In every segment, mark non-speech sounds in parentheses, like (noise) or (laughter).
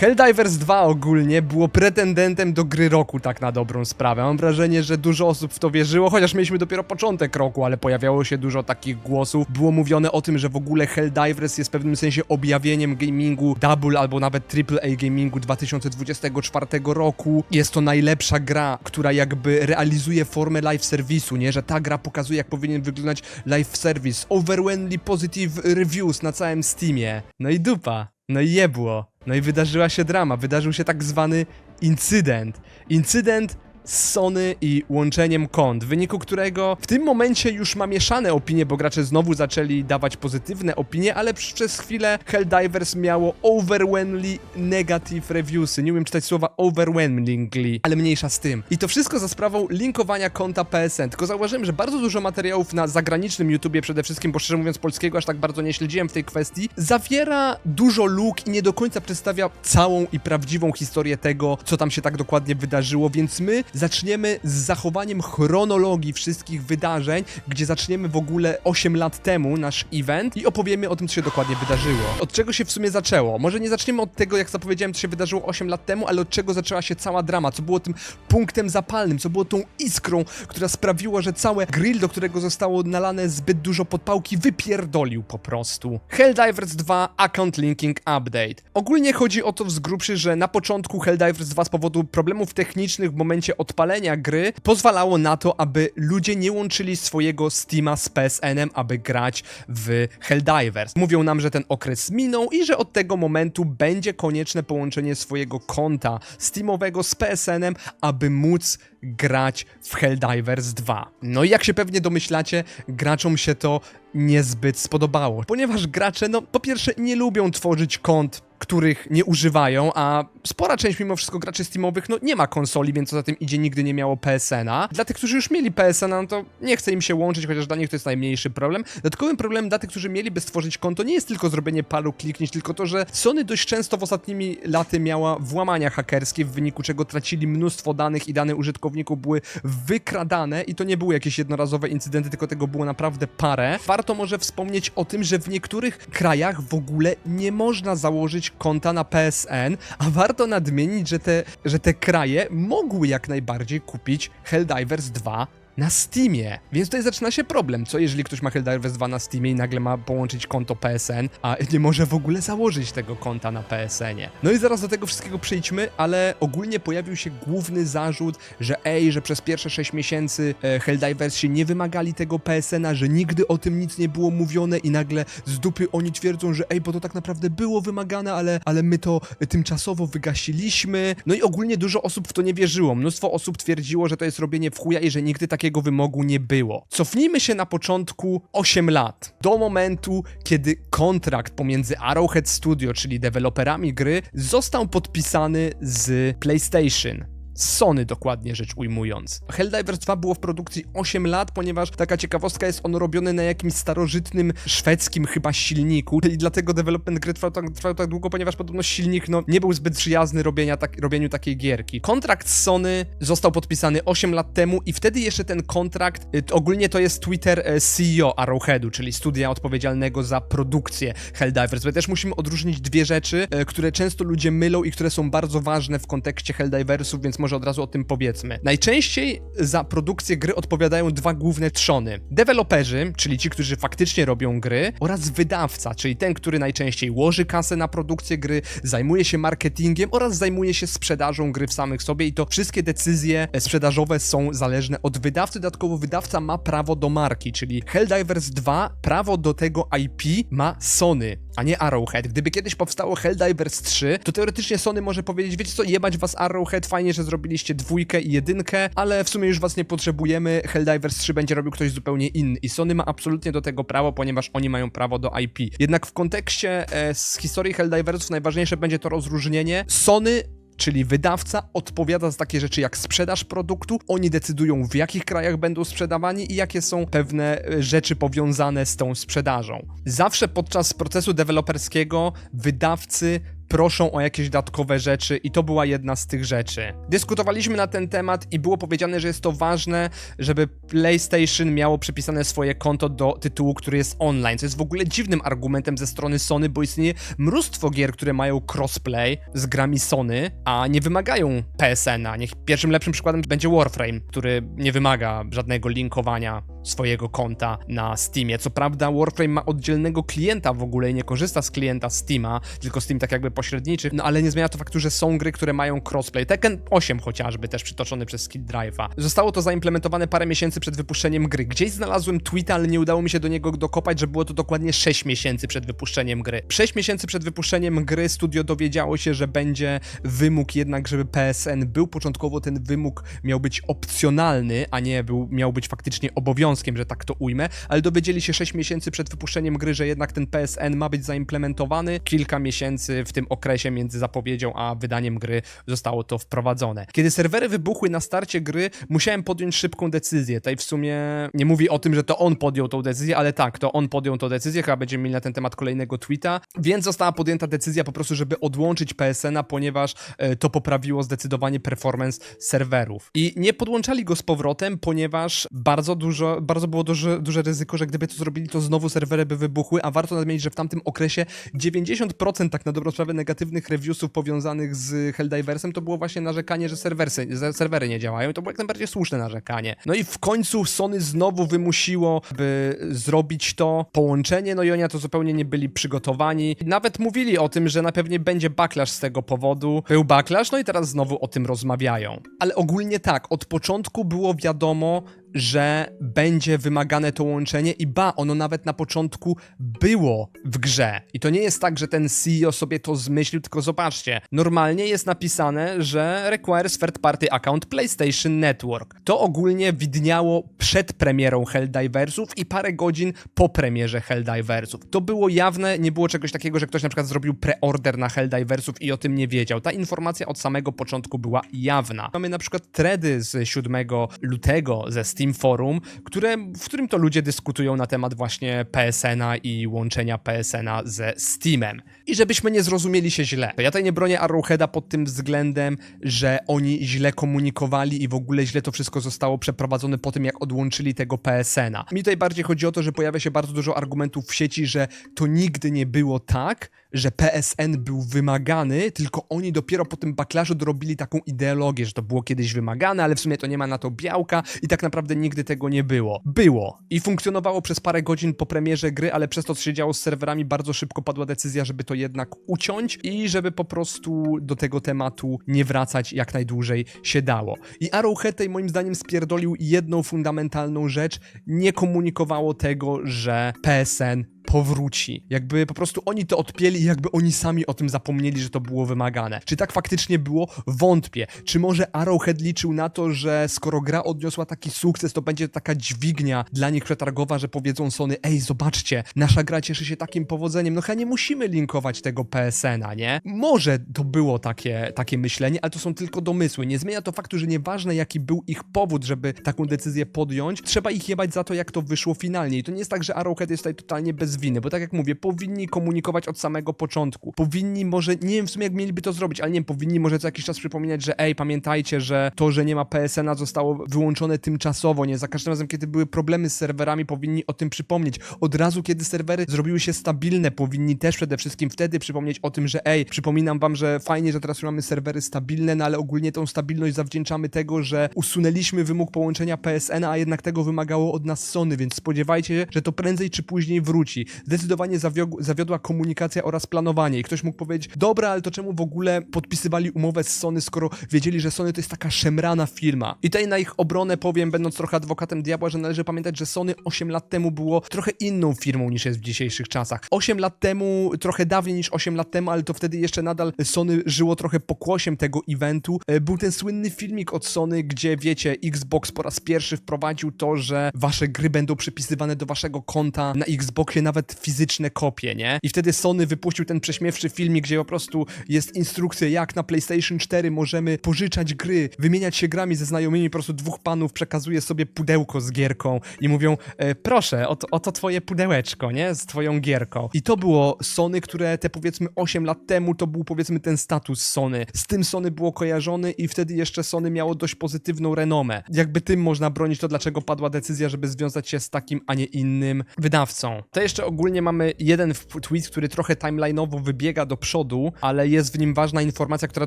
Helldivers 2 ogólnie było pretendentem do gry roku, tak na dobrą sprawę. Mam wrażenie, że dużo osób w to wierzyło, chociaż mieliśmy dopiero początek roku, ale pojawiało się dużo takich głosów. Było mówione o tym, że w ogóle Helldivers jest w pewnym sensie objawieniem gamingu double albo nawet AAA gamingu 2024 roku. Jest to najlepsza gra, która jakby realizuje formę live serwisu, nie? Że ta gra pokazuje, jak powinien wyglądać live service. Overwhelmingly positive reviews na całym Steamie. No i dupa. No i jebło. No i wydarzyła się drama. Wydarzył się tak zwany incydent. Incydent Sony i łączeniem kont, w wyniku którego w tym momencie już ma mieszane opinie, bo gracze znowu zaczęli dawać pozytywne opinie, ale przez chwilę Helldivers miało overwhelmingly negative reviewsy. Nie umiem czytać słowa overwhelmingly, ale mniejsza z tym. I to wszystko za sprawą linkowania konta PSN. Tylko zauważyłem, że bardzo dużo materiałów na zagranicznym YouTubie przede wszystkim, bo szczerze mówiąc polskiego aż tak bardzo nie śledziłem w tej kwestii, zawiera dużo luk i nie do końca przedstawia całą i prawdziwą historię tego, co tam się tak dokładnie wydarzyło, więc my zaczniemy z zachowaniem chronologii wszystkich wydarzeń, gdzie zaczniemy w ogóle 8 lat temu nasz event i opowiemy o tym, co się dokładnie wydarzyło. Od czego się w sumie zaczęło? Może nie zaczniemy od tego, jak zapowiedziałem, co się wydarzyło 8 lat temu, ale od czego zaczęła się cała drama, co było tym punktem zapalnym, co było tą iskrą, która sprawiła, że całe grill, do którego zostało nalane zbyt dużo podpałki, wypierdolił po prostu. Helldivers 2 Account Linking Update. Ogólnie chodzi o to w zgrubszy, że na początku Helldivers 2 z powodu problemów technicznych w momencie odpalenia gry pozwalało na to, aby ludzie nie łączyli swojego Steama z PSN-em, aby grać w Helldivers. Mówią nam, że ten okres minął i że od tego momentu będzie konieczne połączenie swojego konta Steamowego z PSN-em, aby móc grać w Helldivers 2. No i jak się pewnie domyślacie, graczom się to niezbyt spodobało, ponieważ gracze, no po pierwsze nie lubią tworzyć kont których nie używają, a spora część mimo wszystko graczy Steamowych no nie ma konsoli, więc co za tym idzie nigdy nie miało PSN-a. Dla tych, którzy już mieli PSN-a, no to nie chce im się łączyć, chociaż dla nich to jest najmniejszy problem. Dodatkowym problemem dla tych, którzy mieliby stworzyć konto nie jest tylko zrobienie paru kliknięć, tylko to, że Sony dość często w ostatnimi laty miała włamania hakerskie, w wyniku czego tracili mnóstwo danych i dane użytkowników były wykradane i to nie były jakieś jednorazowe incydenty, tylko tego było naprawdę parę. Warto może wspomnieć o tym, że w niektórych krajach w ogóle nie można założyć konta na PSN, a warto nadmienić, że te, że te kraje mogły jak najbardziej kupić Helldivers 2 na Steamie. Więc tutaj zaczyna się problem. Co jeżeli ktoś ma Helldivers 2 na Steamie i nagle ma połączyć konto PSN, a nie może w ogóle założyć tego konta na PSN-ie? No i zaraz do tego wszystkiego przejdźmy, ale ogólnie pojawił się główny zarzut, że ej, że przez pierwsze 6 miesięcy e, Helldivers się nie wymagali tego PSN-a, że nigdy o tym nic nie było mówione i nagle z dupy oni twierdzą, że ej, bo to tak naprawdę było wymagane, ale, ale my to tymczasowo wygasiliśmy. No i ogólnie dużo osób w to nie wierzyło. Mnóstwo osób twierdziło, że to jest robienie w chuja i że nigdy takiego wymogu nie było. Cofnijmy się na początku 8 lat, do momentu, kiedy kontrakt pomiędzy Arrowhead Studio, czyli deweloperami gry, został podpisany z PlayStation. Sony dokładnie rzecz ujmując. Helldivers 2 było w produkcji 8 lat, ponieważ taka ciekawostka jest on robiony na jakimś starożytnym szwedzkim chyba silniku i dlatego development gry trwał tak, trwał tak długo, ponieważ podobno silnik no, nie był zbyt przyjazny robienia tak, robieniu takiej gierki. Kontrakt z Sony został podpisany 8 lat temu i wtedy jeszcze ten kontrakt, y, ogólnie to jest Twitter e, CEO Arrowheadu, czyli studia odpowiedzialnego za produkcję Helldivers. My też musimy odróżnić dwie rzeczy, e, które często ludzie mylą i które są bardzo ważne w kontekście Helldiversów, więc może od razu o tym powiedzmy. Najczęściej za produkcję gry odpowiadają dwa główne trzony. Deweloperzy, czyli ci, którzy faktycznie robią gry, oraz wydawca, czyli ten, który najczęściej łoży kasę na produkcję gry, zajmuje się marketingiem oraz zajmuje się sprzedażą gry w samych sobie i to wszystkie decyzje e, sprzedażowe są zależne od wydawcy. Dodatkowo wydawca ma prawo do marki, czyli Helldivers 2 prawo do tego IP ma Sony a nie Arrowhead. Gdyby kiedyś powstało Helldivers 3, to teoretycznie Sony może powiedzieć, wiecie co, jebać was Arrowhead, fajnie, że zrobiliście dwójkę i jedynkę, ale w sumie już was nie potrzebujemy, Helldivers 3 będzie robił ktoś zupełnie inny i Sony ma absolutnie do tego prawo, ponieważ oni mają prawo do IP. Jednak w kontekście e, z historii Helldiversów najważniejsze będzie to rozróżnienie. Sony czyli wydawca odpowiada za takie rzeczy jak sprzedaż produktu. Oni decydują w jakich krajach będą sprzedawani i jakie są pewne e, rzeczy powiązane z tą sprzedażą. Zawsze podczas procesu deweloperskiego wydawcy proszą o jakieś dodatkowe rzeczy i to była jedna z tych rzeczy. Dyskutowaliśmy na ten temat i było powiedziane, że jest to ważne, żeby PlayStation miało przypisane swoje konto do tytułu, który jest online, co jest w ogóle dziwnym argumentem ze strony Sony, bo istnieje mnóstwo gier, które mają crossplay z grami Sony, a nie wymagają PSN-a. Niech pierwszym lepszym przykładem będzie Warframe, który nie wymaga żadnego linkowania swojego konta na Steamie. Co prawda Warframe ma oddzielnego klienta w ogóle i nie korzysta z klienta Steama, tylko Steam tak jakby pośredniczy, no ale nie zmienia to faktu, że są gry, które mają crossplay. Tekken 8 chociażby, też przytoczony przez Skid Drive'a. Zostało to zaimplementowane parę miesięcy przed wypuszczeniem gry. Gdzieś znalazłem tweeta, ale nie udało mi się do niego dokopać, że było to dokładnie 6 miesięcy przed wypuszczeniem gry. 6 miesięcy przed wypuszczeniem gry studio dowiedziało się, że będzie wymóg jednak, żeby PSN był. Początkowo ten wymóg miał być opcjonalny, a nie był, miał być faktycznie obowiązkiem, że tak to ujmę, ale dowiedzieli się 6 miesięcy przed wypuszczeniem gry, że jednak ten PSN ma być zaimplementowany. Kilka miesięcy w tym okresie między zapowiedzią a wydaniem gry zostało to wprowadzone. Kiedy serwery wybuchły na starcie gry, musiałem podjąć szybką decyzję. Tutaj w sumie nie mówi o tym, że to on podjął tą decyzję, ale tak, to on podjął tą decyzję, chyba będziemy mieli na ten temat kolejnego tweeta, więc została podjęta decyzja po prostu, żeby odłączyć PSN-a, ponieważ e, to poprawiło zdecydowanie performance serwerów. I nie podłączali go z powrotem, ponieważ bardzo dużo, bardzo było duże, duże ryzyko, że gdyby to zrobili, to znowu serwery by wybuchły, a warto nadmienić, że w tamtym okresie 90% tak na dobrą sprawę negatywnych reviewsów powiązanych z Helldiversem to było właśnie narzekanie, że serwersy, serwery nie działają i to było jak najbardziej słuszne narzekanie. No i w końcu Sony znowu wymusiło, by zrobić to połączenie, no i oni na to zupełnie nie byli przygotowani. Nawet mówili o tym, że na pewnie będzie backlash z tego powodu. Był backlash, no i teraz znowu o tym rozmawiają. Ale ogólnie tak, od początku było wiadomo, że będzie wymagane to łączenie i ba, ono nawet na początku było w grze. I to nie jest tak, że ten CEO sobie to zmyślił, tylko zobaczcie, normalnie jest napisane, że requires third party account PlayStation Network. To ogólnie widniało przed premierą Helldiversów i parę godzin po premierze Helldiversów. To było jawne, nie było czegoś takiego, że ktoś na przykład zrobił preorder na Helldiversów i o tym nie wiedział. Ta informacja od samego początku była jawna. Mamy na przykład thready z 7 lutego ze Steam Steam Forum, które, w którym to ludzie dyskutują na temat właśnie PSN-a i łączenia PSN-a ze Steamem. I żebyśmy nie zrozumieli się źle. Ja tutaj nie bronię Arrowheada pod tym względem, że oni źle komunikowali i w ogóle źle to wszystko zostało przeprowadzone po tym, jak odłączyli tego PSN-a. Mi tutaj bardziej chodzi o to, że pojawia się bardzo dużo argumentów w sieci, że to nigdy nie było tak, że PSN był wymagany, tylko oni dopiero po tym backlashu dorobili taką ideologię, że to było kiedyś wymagane, ale w sumie to nie ma na to białka i tak naprawdę nigdy tego nie było. Było. I funkcjonowało przez parę godzin po premierze gry, ale przez to, co się działo z serwerami, bardzo szybko padła decyzja, żeby to jednak uciąć i żeby po prostu do tego tematu nie wracać jak najdłużej się dało. I Arrowhead tutaj moim zdaniem spierdolił jedną fundamentalną rzecz, nie komunikowało tego, że PSN powróci. Jakby po prostu oni to odpieli i jakby oni sami o tym zapomnieli, że to było wymagane. Czy tak faktycznie było? Wątpię. Czy może Arrowhead liczył na to, że skoro gra odniosła taki sukces, to będzie taka dźwignia dla nich przetargowa, że powiedzą Sony, ej, zobaczcie, nasza gra cieszy się takim powodzeniem, no chyba nie musimy linkować tego PSN-a, nie? Może to było takie, takie myślenie, ale to są tylko domysły. Nie zmienia to faktu, że nieważne jaki był ich powód, żeby taką decyzję podjąć, trzeba ich jebać za to, jak to wyszło finalnie. I to nie jest tak, że Arrowhead jest tutaj totalnie bez winy, bo tak jak mówię, powinni komunikować od samego początku. Powinni może, nie wiem w sumie jak mieliby to zrobić, ale nie wiem, powinni może co jakiś czas przypominać, że ej, pamiętajcie, że to, że nie ma PSN-a zostało wyłączone tymczasowo, nie? Za każdym razem, kiedy były problemy z serwerami, powinni o tym przypomnieć. Od razu, kiedy serwery zrobiły się stabilne, powinni też przede wszystkim wtedy przypomnieć o tym, że ej, przypominam wam, że fajnie, że teraz mamy serwery stabilne, no ale ogólnie tą stabilność zawdzięczamy tego, że usunęliśmy wymóg połączenia PSN-a, a jednak tego wymagało od nas Sony, więc spodziewajcie się, że to prędzej czy później wróci zdecydowanie zawiodł, zawiodła komunikacja oraz planowanie. I ktoś mógł powiedzieć, dobra, ale to czemu w ogóle podpisywali umowę z Sony, skoro wiedzieli, że Sony to jest taka szemrana firma. I tutaj na ich obronę powiem, będąc trochę adwokatem diabła, że należy pamiętać, że Sony 8 lat temu było trochę inną firmą niż jest w dzisiejszych czasach. 8 lat temu, trochę dawniej niż 8 lat temu, ale to wtedy jeszcze nadal Sony żyło trochę pokłosiem tego eventu. E, Był ten słynny filmik od Sony, gdzie wiecie, Xbox po raz pierwszy wprowadził to, że wasze gry będą przypisywane do waszego konta na Xboxie, nawet nawet fizyczne kopie, nie? I wtedy Sony wypuścił ten prześmiewczy filmik, gdzie po prostu jest instrukcja, jak na PlayStation 4 możemy pożyczać gry, wymieniać się grami ze znajomymi, po prostu dwóch panów przekazuje sobie pudełko z gierką i mówią, e, proszę, oto, oto twoje pudełeczko, nie? Z twoją gierką. I to było Sony, które te powiedzmy 8 lat temu, to był powiedzmy ten status Sony. Z tym Sony było kojarzony i wtedy jeszcze Sony miało dość pozytywną renomę. Jakby tym można bronić to, dlaczego padła decyzja, żeby związać się z takim, a nie innym wydawcą. To jeszcze ogólnie mamy jeden tweet, który trochę timeline'owo wybiega do przodu, ale jest w nim ważna informacja, która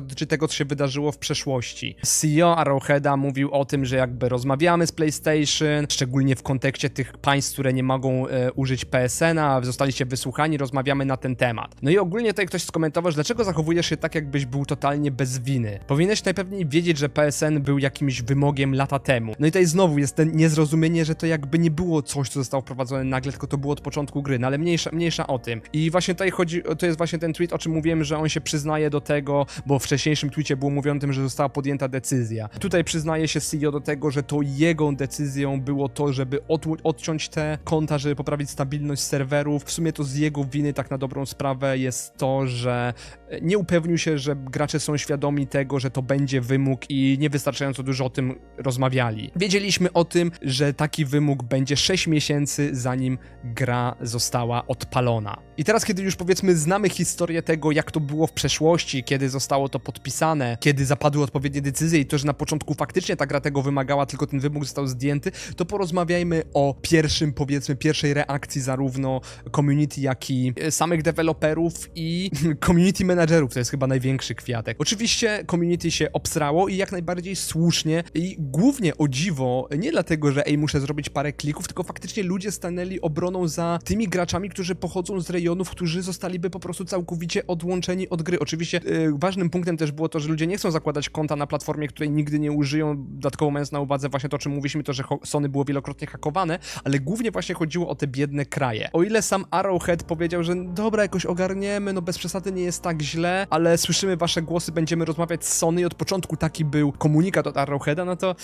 dotyczy tego, co się wydarzyło w przeszłości. CEO Arrowheada mówił o tym, że jakby rozmawiamy z PlayStation, szczególnie w kontekście tych państw, które nie mogą e, użyć PSN-a, zostaliście wysłuchani, rozmawiamy na ten temat. No i ogólnie tutaj ktoś skomentował, że dlaczego zachowujesz się tak, jakbyś był totalnie bez winy. Powinieneś najpewniej wiedzieć, że PSN był jakimś wymogiem lata temu. No i tutaj znowu jest ten niezrozumienie, że to jakby nie było coś, co zostało wprowadzone nagle, tylko to było od początku gry, no ale mniejsza, mniejsza o tym. I właśnie tutaj chodzi, to jest właśnie ten tweet, o czym mówiłem, że on się przyznaje do tego, bo w wcześniejszym tweetie było mówione o tym, że została podjęta decyzja. Tutaj przyznaje się CEO do tego, że to jego decyzją było to, żeby od, odciąć te konta, żeby poprawić stabilność serwerów. W sumie to z jego winy, tak na dobrą sprawę, jest to, że nie upewnił się, że gracze są świadomi tego, że to będzie wymóg i niewystarczająco dużo o tym rozmawiali. Wiedzieliśmy o tym, że taki wymóg będzie 6 miesięcy zanim gra została odpalona. I teraz, kiedy już powiedzmy znamy historię tego, jak to było w przeszłości, kiedy zostało to podpisane, kiedy zapadły odpowiednie decyzje i to, że na początku faktycznie ta gra tego wymagała, tylko ten wymóg został zdjęty, to porozmawiajmy o pierwszym, powiedzmy, pierwszej reakcji zarówno community, jak i e, samych deweloperów i (laughs) community managerów. To jest chyba największy kwiatek. Oczywiście community się obsrało i jak najbardziej słusznie i głównie o dziwo, nie dlatego, że ej, muszę zrobić parę klików, tylko faktycznie ludzie stanęli obroną za tymi graczami, którzy pochodzą z rejonów, którzy zostaliby po prostu całkowicie odłączeni od gry. Oczywiście yy, ważnym punktem też było to, że ludzie nie chcą zakładać konta na platformie, której nigdy nie użyją, dodatkowo mając na uwadze właśnie to, o czym mówiliśmy, to, że Sony było wielokrotnie hakowane, ale głównie właśnie chodziło o te biedne kraje. O ile sam Arrowhead powiedział, że dobra, jakoś ogarniemy, no bez przesady nie jest tak źle, ale słyszymy wasze głosy, będziemy rozmawiać z Sony i od początku taki był komunikat od Arrowheada, no to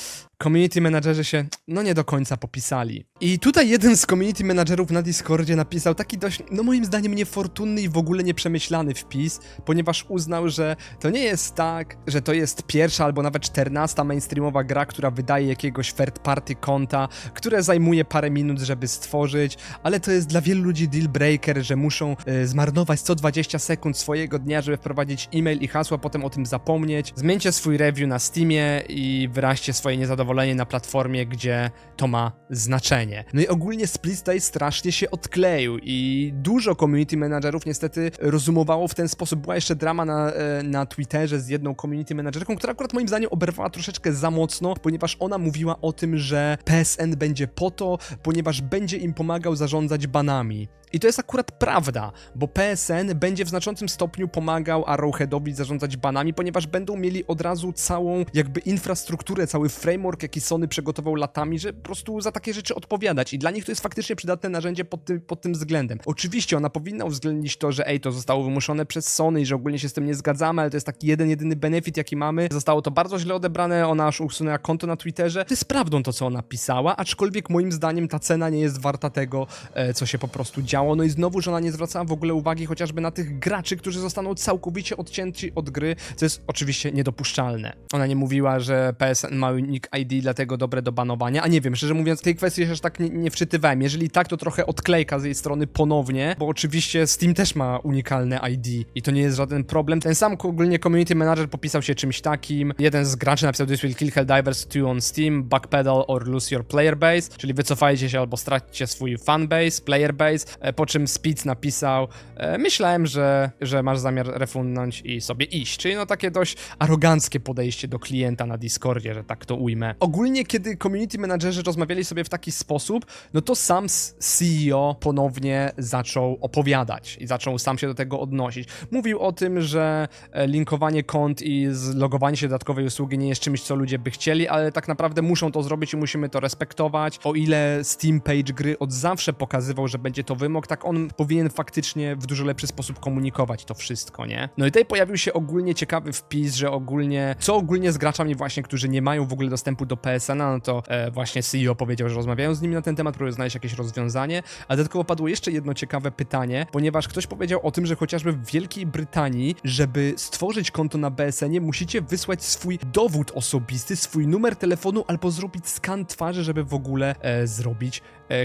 community managerzy się no nie do końca popisali. I tutaj jeden z community managerów na Discordzie napisał taki dość, no moim zdaniem niefortunny i w ogóle nieprzemyślany wpis, ponieważ uznał, że to nie jest tak, że to jest pierwsza albo nawet czternasta mainstreamowa gra, która wydaje jakiegoś third party konta, które zajmuje parę minut, żeby stworzyć, ale to jest dla wielu ludzi deal breaker, że muszą e, zmarnować co 20 sekund swojego dnia, żeby wprowadzić e-mail i hasła, potem o tym zapomnieć. Zmieńcie swój review na Steamie i wyraźcie swoje niezadowolenie na platformie, gdzie to ma znaczenie. No i ogólnie Split tutaj strasznie się odkleił i dużo community managerów niestety rozumowało w ten sposób. Była jeszcze drama na, e, na Twitterze z jedną community managerką, która akurat moim zdaniem oberwała troszeczkę za mocno, ponieważ ona mówiła o tym, że PSN będzie po to, ponieważ będzie im pomagał zarządzać banami. I to jest akurat prawda, bo PSN będzie w znaczącym stopniu pomagał Arrowheadowi zarządzać banami, ponieważ będą mieli od razu całą jakby infrastrukturę, cały framework, jaki Sony przygotował latami, że po prostu za takie rzeczy odpowiadać. I dla nich to jest faktycznie przydatne narzędzie pod tym, pod tym względem. Oczywiście ona powinna uwzględnić to, że ej, to zostało wymuszone przez Sony i że ogólnie się z tym nie zgadzamy, ale to jest taki jeden, jedyny benefit, jaki mamy. Zostało to bardzo źle odebrane, ona aż usunęła konto na Twitterze. To jest prawdą to, co ona pisała, aczkolwiek moim zdaniem ta cena nie jest warta tego, e, co się po prostu działo. No i znowu, że ona nie zwracała w ogóle uwagi chociażby na tych graczy, którzy zostaną całkowicie odcięci od gry, co jest oczywiście niedopuszczalne. Ona nie mówiła, że PSN ma unique ID, dlatego dobre do banowania, a nie wiem, szczerze mówiąc, tej kwestii aż tak nie, nie wczytywałem. Jeżeli tak, to trochę odklejka z jej strony ponownie, bo oczywiście Steam też ma unikalne ID i to nie jest żaden problem. Ten sam ogólnie community manager popisał się czymś takim. Jeden z graczy napisał This will kill Helldivers 2 on Steam, backpedal or lose your player base, czyli wycofajcie się albo stracicie swój fanbase, player base, e, po czym Spitz napisał e, myślałem, że, że masz zamiar refundnąć i sobie iść, czyli no takie dość aroganckie podejście do klienta na Discordzie, że tak to ujmę. Ogólnie, kiedy community managerzy rozmawiali sobie w taki sposób, no to sam CEO ponownie zaczął opowiadać i zaczął sam się do tego odnosić. Mówił o tym, że e, linkowanie kont i zlogowanie się do dodatkowej usługi nie jest czymś, co ludzie by chcieli, ale tak naprawdę muszą to zrobić i musimy to respektować. O ile Steam Page gry od zawsze pokazywał, że będzie to wymóg, tak on powinien faktycznie w dużo lepszy sposób komunikować to wszystko, nie? No i tutaj pojawił się ogólnie ciekawy wpis, że ogólnie, co ogólnie z graczami właśnie, którzy nie mają w ogóle dostępu do PSN-a, no to e, właśnie CEO powiedział, że rozmawiają z nimi na ten temat, próbują znaleźć jakieś rozwiązanie, a dodatkowo padło jeszcze jedno ciekawe pytanie, ponieważ ktoś powiedział o tym, że chociażby w Wielkiej Brytanii, żeby stworzyć konto na BSN-ie, musicie wysłać swój dowód osobisty, swój numer telefonu albo zrobić skan twarzy, żeby w ogóle e, zrobić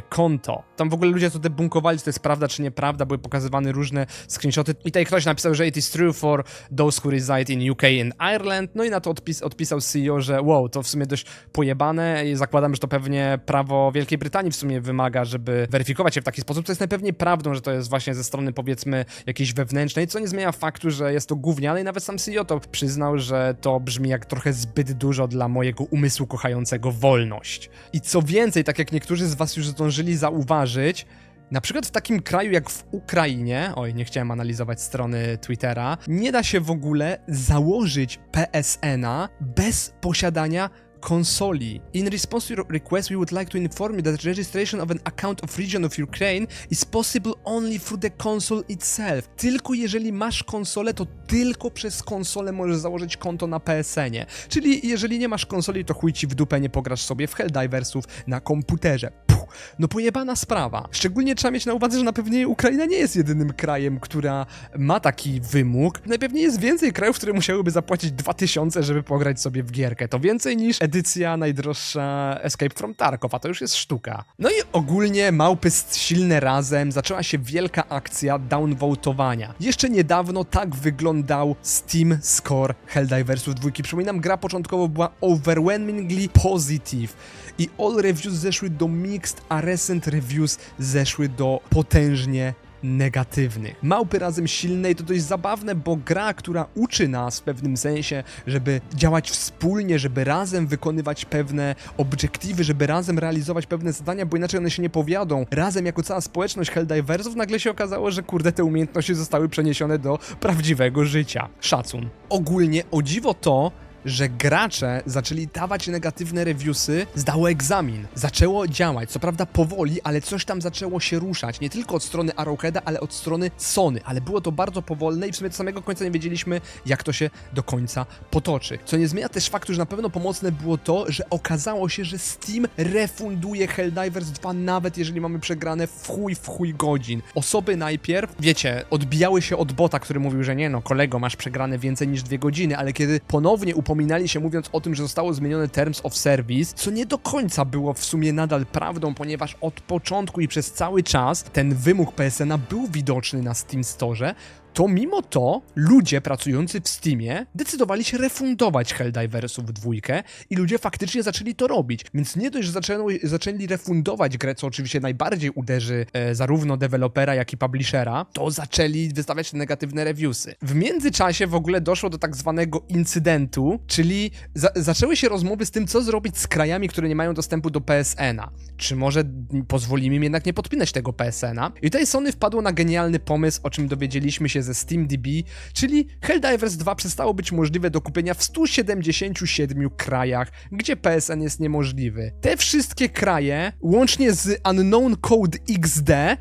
konto. Tam w ogóle ludzie to debunkowali, czy to jest prawda, czy nieprawda, były pokazywane różne screenshoty. I tutaj ktoś napisał, że it is true for those who reside in UK and Ireland, no i na to odpis odpisał CEO, że wow, to w sumie dość pojebane i zakładam, że to pewnie prawo Wielkiej Brytanii w sumie wymaga, żeby weryfikować się w taki sposób, to jest najpewniej prawdą, że to jest właśnie ze strony powiedzmy jakiejś wewnętrznej, co nie zmienia faktu, że jest to gówniane i nawet sam CEO to przyznał, że to brzmi jak trochę zbyt dużo dla mojego umysłu kochającego wolność. I co więcej, tak jak niektórzy z was już zdążyli zauważyć, na przykład w takim kraju jak w Ukrainie, oj, nie chciałem analizować strony Twittera, nie da się w ogóle założyć PSN-a bez posiadania konsoli. In response to your request, we would like to inform you that registration of an account of region of Ukraine is possible only through the console itself. Tylko jeżeli masz konsolę, to tylko przez konsolę możesz założyć konto na PSN-ie. Czyli jeżeli nie masz konsoli, to chuj ci w dupę nie pograsz sobie w Helldiversów na komputerze. Puh. No pojebana sprawa. Szczególnie trzeba mieć na uwadze, że na pewnie Ukraina nie jest jedynym krajem, która ma taki wymóg. Najpewniej jest więcej krajów, które musiałyby zapłacić 2000, żeby pograć sobie w gierkę. To więcej niż edycja najdroższa Escape from Tarkov, a to już jest sztuka. No i ogólnie małpy silne razem, zaczęła się wielka akcja downvotowania. Jeszcze niedawno tak wyglądał Steam Score Helldiversów 2. Przypominam, gra początkowo była overwhelmingly positive i all reviews zeszły do mixed, a recent reviews zeszły do potężnie negatywnych. Małpy razem silnej to dość zabawne, bo gra, która uczy nas w pewnym sensie, żeby działać wspólnie, żeby razem wykonywać pewne obiektywy, żeby razem realizować pewne zadania, bo inaczej one się nie powiadą. Razem jako cała społeczność Helldiversów nagle się okazało, że kurde te umiejętności zostały przeniesione do prawdziwego życia. Szacun. Ogólnie o dziwo to, że gracze zaczęli dawać negatywne reviewsy, zdało egzamin. Zaczęło działać, co prawda powoli, ale coś tam zaczęło się ruszać. Nie tylko od strony Arrowheada, ale od strony Sony. Ale było to bardzo powolne i w sumie do samego końca nie wiedzieliśmy, jak to się do końca potoczy. Co nie zmienia też faktu, że na pewno pomocne było to, że okazało się, że Steam refunduje Helldivers 2, nawet jeżeli mamy przegrane w chuj, w chuj godzin. Osoby najpierw, wiecie, odbijały się od bota, który mówił, że nie no, kolego, masz przegrane więcej niż dwie godziny, ale kiedy ponownie upominali się mówiąc o tym, że zostało zmienione Terms of Service, co nie do końca było w sumie nadal prawdą, ponieważ od początku i przez cały czas ten wymóg PSN-a był widoczny na Steam Store, to mimo to ludzie pracujący w Steamie decydowali się refundować Helldiversów w dwójkę i ludzie faktycznie zaczęli to robić. Więc nie dość, że zaczęło, zaczęli refundować grę, co oczywiście najbardziej uderzy e, zarówno dewelopera, jak i publishera, to zaczęli wystawiać negatywne reviewsy. W międzyczasie w ogóle doszło do tak zwanego incydentu, czyli za zaczęły się rozmowy z tym, co zrobić z krajami, które nie mają dostępu do PSN-a. Czy może pozwolimy im jednak nie podpinać tego PSN-a? I tutaj Sony wpadło na genialny pomysł, o czym dowiedzieliśmy się ze SteamDB, czyli Helldivers 2 przestało być możliwe do kupienia w 177 krajach, gdzie PSN jest niemożliwy. Te wszystkie kraje, łącznie z Unknown Code XD, (laughs)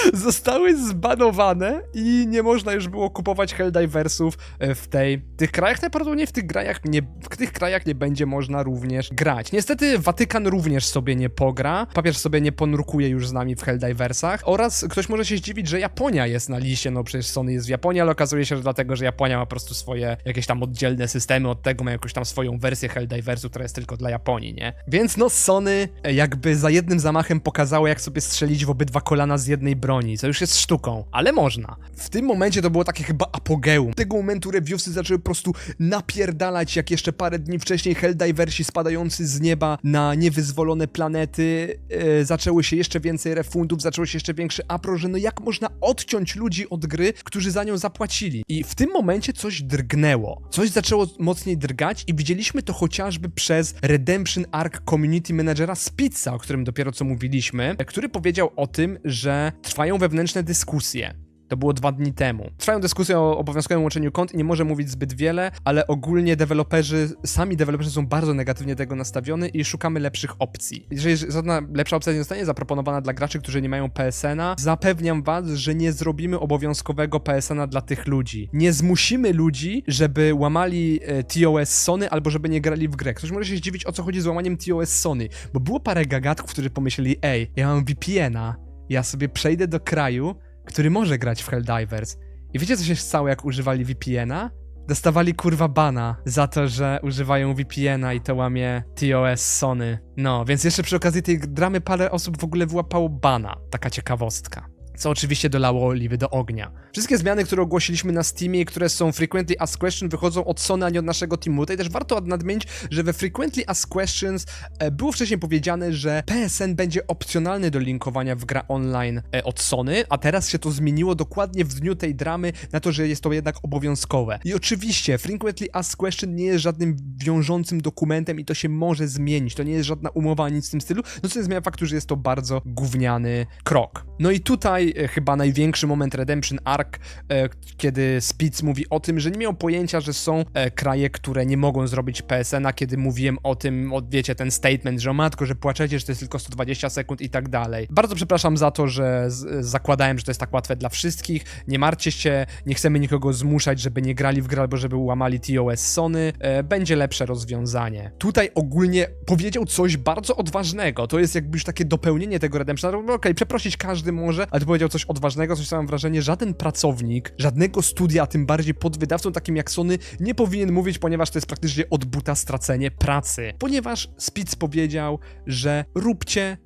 (laughs) zostały zbanowane i nie można już było kupować Helldiversów e, w tej tych krajach. Najprawdopodobniej w tych krajach nie, w tych krajach nie będzie można również grać. Niestety Watykan również sobie nie pogra. Papież sobie nie ponurkuje już z nami w Helldiversach. Oraz ktoś może się zdziwić, że Japonia jest na liście, no przecież Sony jest w Japonii, ale okazuje się, że dlatego, że Japonia ma po prostu swoje jakieś tam oddzielne systemy od tego, ma jakąś tam swoją wersję Helldiversu, która jest tylko dla Japonii, nie? Więc no Sony e, jakby za jednym zamachem pokazało, jak sobie strzelić w obydwa kolana z jednej broni, co już jest sztuką, ale można. W tym momencie to było takie chyba apogeum. Tego momentu reviewsy zaczęły po prostu napierdalać, jak jeszcze parę dni wcześniej Helldiversi spadający z nieba na niewyzwolone planety, e, zaczęły się jeszcze więcej refundów, zaczęło się jeszcze większy apro, że no jak można odciąć ludzi od gry, którzy za nią zapłacili. I w tym momencie coś drgnęło. Coś zaczęło mocniej drgać i widzieliśmy to chociażby przez Redemption Arc Community Managera Spitza, o którym dopiero co mówiliśmy, który powiedział o tym, że trwają wewnętrzne dyskusje To było dwa dni temu. Trwają dyskusje o obowiązkowym łączeniu kont i nie może mówić zbyt wiele, ale ogólnie deweloperzy, sami deweloperzy są bardzo negatywnie tego nastawiony i szukamy lepszych opcji. Jeżeli żadna lepsza opcja nie zostanie zaproponowana dla graczy, którzy nie mają PSN-a, zapewniam was, że nie zrobimy obowiązkowego PSN-a dla tych ludzi. Nie zmusimy ludzi, żeby łamali e, TOS Sony albo żeby nie grali w grę. Ktoś może się zdziwić, o co chodzi z łamaniem TOS Sony, bo było parę gagatków, którzy pomyśleli, ej, ja mam VPN-a, ja sobie przejdę do kraju, który może grać w Helldivers. I wiecie, co się stało, jak używali VPN-a? Dostawali kurwa bana za to, że używają VPN-a i to łamie TOS Sony. No, więc jeszcze przy okazji tej dramy parę osób w ogóle wyłapało bana. Taka ciekawostka. Co oczywiście dolało oliwy do ognia. Wszystkie zmiany, które ogłosiliśmy na Steamie i które są Frequently Asked Questions wychodzą od Sony, a nie od naszego teamu. Tutaj też warto nadmienić, że we Frequently Asked Questions e, było wcześniej powiedziane, że PSN będzie opcjonalny do linkowania w gra online e, od Sony, a teraz się to zmieniło dokładnie w dniu tej dramy na to, że jest to jednak obowiązkowe. I oczywiście Frequently Asked Question nie jest żadnym wiążącym dokumentem i to się może zmienić. To nie jest żadna umowa ani nic w tym stylu, no co nie zmienia faktu, że jest to bardzo gówniany krok. No i tutaj e, chyba największy moment Redemption Arc, e, kiedy Spitz mówi o tym, że nie miał pojęcia, że są e, kraje, które nie mogą zrobić PSN-a, kiedy mówiłem o tym, o, wiecie, ten statement, że o matko, że płaczecie, że to jest tylko 120 sekund i tak dalej. Bardzo przepraszam za to, że zakładałem, że to jest tak łatwe dla wszystkich. Nie martwcie się, nie chcemy nikogo zmuszać, żeby nie grali w grę albo żeby łamali TOS Sony. Będzie lepsze rozwiązanie. Tutaj ogólnie powiedział coś bardzo odważnego. To jest jakby już takie dopełnienie tego Redemption. Okej, okay, przeprosić każdy może, ale to powiedział coś odważnego, coś co mam wrażenie, żaden pracownik, żadnego studia, a tym bardziej pod wydawcą takim jak Sony, nie powinien mówić, ponieważ to jest praktycznie od buta stracenie pracy. Ponieważ Spitz powiedział, że róbcie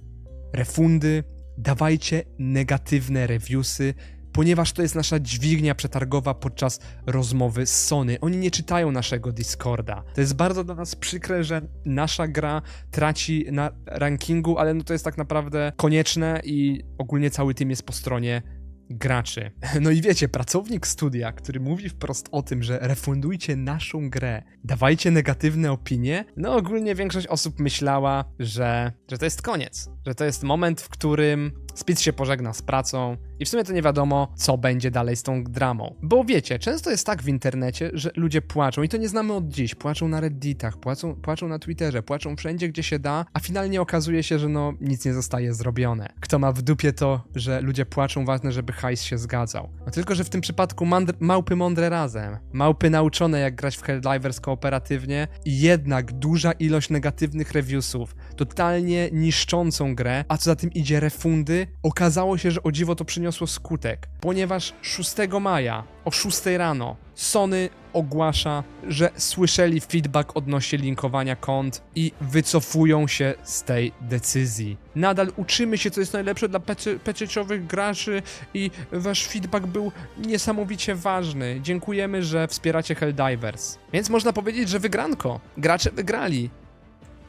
refundy, dawajcie negatywne reviewsy, ponieważ to jest nasza dźwignia przetargowa podczas rozmowy z Sony. Oni nie czytają naszego Discorda. To jest bardzo dla nas przykre, że nasza gra traci na rankingu, ale no to jest tak naprawdę konieczne i ogólnie cały team jest po stronie graczy. (laughs) No i wiecie, pracownik studia, który mówi wprost o tym, że refundujcie naszą grę, dawajcie negatywne opinie, no ogólnie większość osób myślała, że, że to jest koniec, że to jest moment, w którym Spitz się pożegna z pracą i w sumie to nie wiadomo, co będzie dalej z tą dramą. Bo wiecie, często jest tak w internecie, że ludzie płaczą i to nie znamy od dziś. Płaczą na redditach, płaczą, płaczą na Twitterze, płaczą wszędzie, gdzie się da, a finalnie okazuje się, że no nic nie zostaje zrobione. Kto ma w dupie to, że ludzie płaczą, ważne, żeby hajs się zgadzał. No tylko, że w tym przypadku małpy mądre razem. Małpy nauczone jak grać w Helldivers kooperatywnie i jednak duża ilość negatywnych reviewsów, totalnie niszczącą grę, a co za tym idzie refundy, okazało się, że o dziwo to przyniosło skutek, ponieważ 6 maja o 6 rano Sony ogłasza, że słyszeli feedback odnośnie linkowania kont i wycofują się z tej decyzji. Nadal uczymy się, co jest najlepsze dla pececiowych graczy i wasz feedback był niesamowicie ważny. Dziękujemy, że wspieracie Helldivers. Więc można powiedzieć, że wygranko. Gracze wygrali.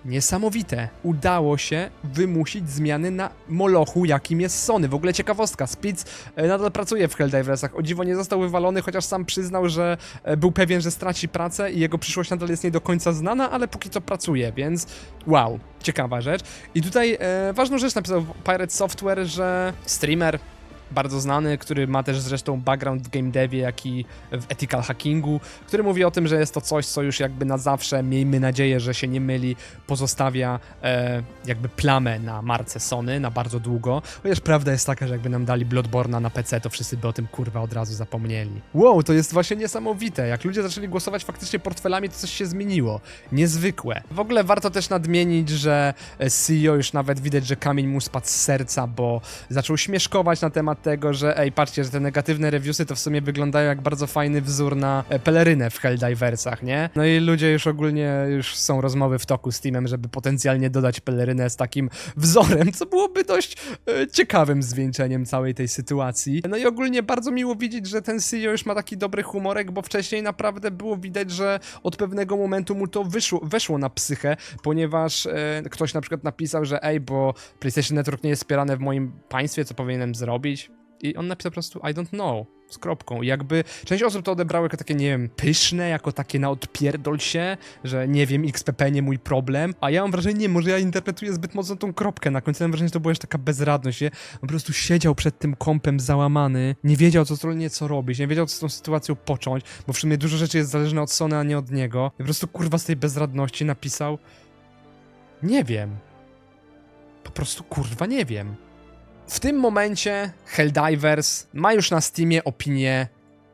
Niesamowite. Udało się wymusić zmiany na molochu, jakim jest Sony. W ogóle ciekawostka, Spitz e, nadal pracuje w Helldiversach. O dziwo nie został wywalony, chociaż sam przyznał, że e, był pewien, że straci pracę i jego przyszłość nadal jest nie do końca znana, ale póki co pracuje, więc wow, ciekawa rzecz. I tutaj e, ważną rzecz napisał Pirate Software, że streamer bardzo znany, który ma też zresztą background w game devie, jak i w ethical hackingu, który mówi o tym, że jest to coś, co już jakby na zawsze, miejmy nadzieję, że się nie myli, pozostawia e, jakby plamę na marce Sony na bardzo długo, chociaż prawda jest taka, że jakby nam dali Bloodborne'a na PC, to wszyscy by o tym kurwa od razu zapomnieli. Wow, to jest właśnie niesamowite, jak ludzie zaczęli głosować faktycznie portfelami, to coś się zmieniło. Niezwykłe. W ogóle warto też nadmienić, że CEO już nawet widać, że kamień mu spadł z serca, bo zaczął śmieszkować na temat tego, że ej, patrzcie, że te negatywne reviewsy to w sumie wyglądają jak bardzo fajny wzór na e, pelerynę w Helldiversach, nie? No i ludzie już ogólnie, już są rozmowy w toku z teamem, żeby potencjalnie dodać pelerynę z takim wzorem, co byłoby dość e, ciekawym zwieńczeniem całej tej sytuacji. No i ogólnie bardzo miło widzieć, że ten CEO już ma taki dobry humorek, bo wcześniej naprawdę było widać, że od pewnego momentu mu to wyszło, weszło na psychę, ponieważ e, ktoś na przykład napisał, że ej, bo PlayStation Network nie jest wspierane w moim państwie, co powinienem zrobić? I on napisał po prostu I don't know. Z kropką. I jakby część osób to odebrało jako takie, nie wiem, pyszne, jako takie na odpierdol się, że nie wiem, XPP nie mój problem. A ja mam wrażenie, nie, może ja interpretuję zbyt mocno tą kropkę. Na końcu mam wrażenie, że to była już taka bezradność. Nie? On po prostu siedział przed tym kompem załamany, nie wiedział co totalnie co robić, nie wiedział co z tą sytuacją począć, bo w sumie dużo rzeczy jest zależne od Sony, a nie od niego. I po prostu kurwa z tej bezradności napisał nie wiem. Po prostu kurwa nie wiem. W tym momencie Helldivers ma już na Steamie opinie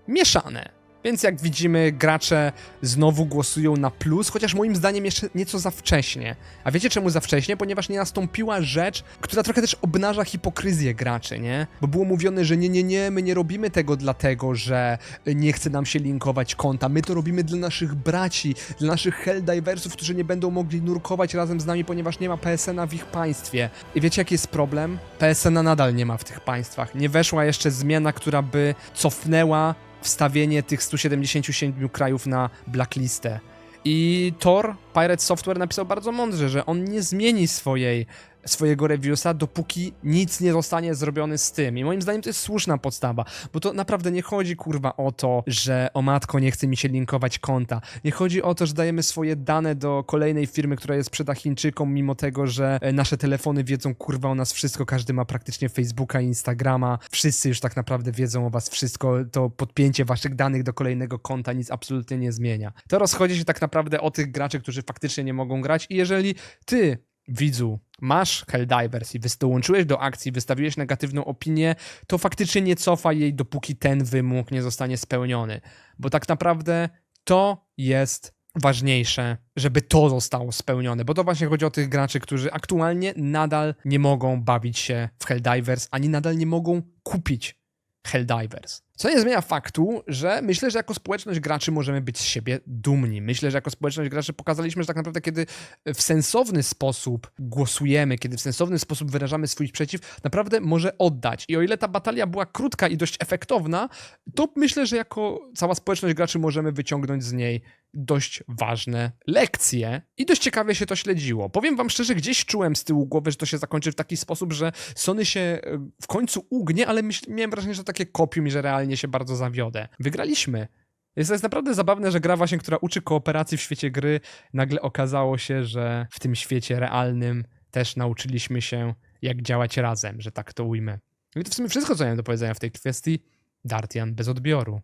mieszane. Więc jak widzimy, gracze znowu głosują na plus, chociaż moim zdaniem jeszcze nieco za wcześnie. A wiecie czemu za wcześnie? Ponieważ nie nastąpiła rzecz, która trochę też obnaża hipokryzję graczy, nie? Bo było mówione, że nie, nie, nie, my nie robimy tego dlatego, że nie chce nam się linkować konta. My to robimy dla naszych braci, dla naszych Helldiversów, którzy nie będą mogli nurkować razem z nami, ponieważ nie ma PSN-a w ich państwie. I wiecie jaki jest problem? PSN-a nadal nie ma w tych państwach. Nie weszła jeszcze zmiana, która by cofnęła wstawienie tych 177 krajów na blacklistę. I Thor, Pirate Software, napisał bardzo mądrze, że on nie zmieni swojej, swojego reviewsa, dopóki nic nie zostanie zrobione z tym. I moim zdaniem to jest słuszna podstawa, bo to naprawdę nie chodzi kurwa o to, że o matko nie chce mi się linkować konta. Nie chodzi o to, że dajemy swoje dane do kolejnej firmy, która jest sprzeda Chińczykom, mimo tego, że e, nasze telefony wiedzą kurwa o nas wszystko, każdy ma praktycznie Facebooka Instagrama, wszyscy już tak naprawdę wiedzą o was wszystko, to podpięcie waszych danych do kolejnego konta nic absolutnie nie zmienia. To rozchodzi się tak naprawdę o tych graczy, którzy faktycznie nie mogą grać i jeżeli ty widzu, masz Helldivers i dołączyłeś do akcji, wystawiłeś negatywną opinię, to faktycznie nie cofaj jej, dopóki ten wymóg nie zostanie spełniony. Bo tak naprawdę to jest ważniejsze, żeby to zostało spełnione, bo to właśnie chodzi o tych graczy, którzy aktualnie nadal nie mogą bawić się w Helldivers, ani nadal nie mogą kupić Helldivers. Co nie zmienia faktu, że myślę, że jako społeczność graczy możemy być z siebie dumni. Myślę, że jako społeczność graczy pokazaliśmy, że tak naprawdę kiedy w sensowny sposób głosujemy, kiedy w sensowny sposób wyrażamy swój sprzeciw, naprawdę może oddać. I o ile ta batalia była krótka i dość efektowna, to myślę, że jako cała społeczność graczy możemy wyciągnąć z niej dość ważne lekcje i dość ciekawie się to śledziło. Powiem wam szczerze, gdzieś czułem z tyłu głowy, że to się zakończy w taki sposób, że Sony się e, w końcu ugnie, ale myśl, miałem wrażenie, że takie kopium i że realnie się bardzo zawiodę. Wygraliśmy. Jest to jest naprawdę zabawne, że gra właśnie, która uczy kooperacji w świecie gry, nagle okazało się, że w tym świecie realnym też nauczyliśmy się, jak działać razem, że tak to ujmę. I to w sumie wszystko, co miałem do powiedzenia w tej kwestii. Dartian bez odbioru.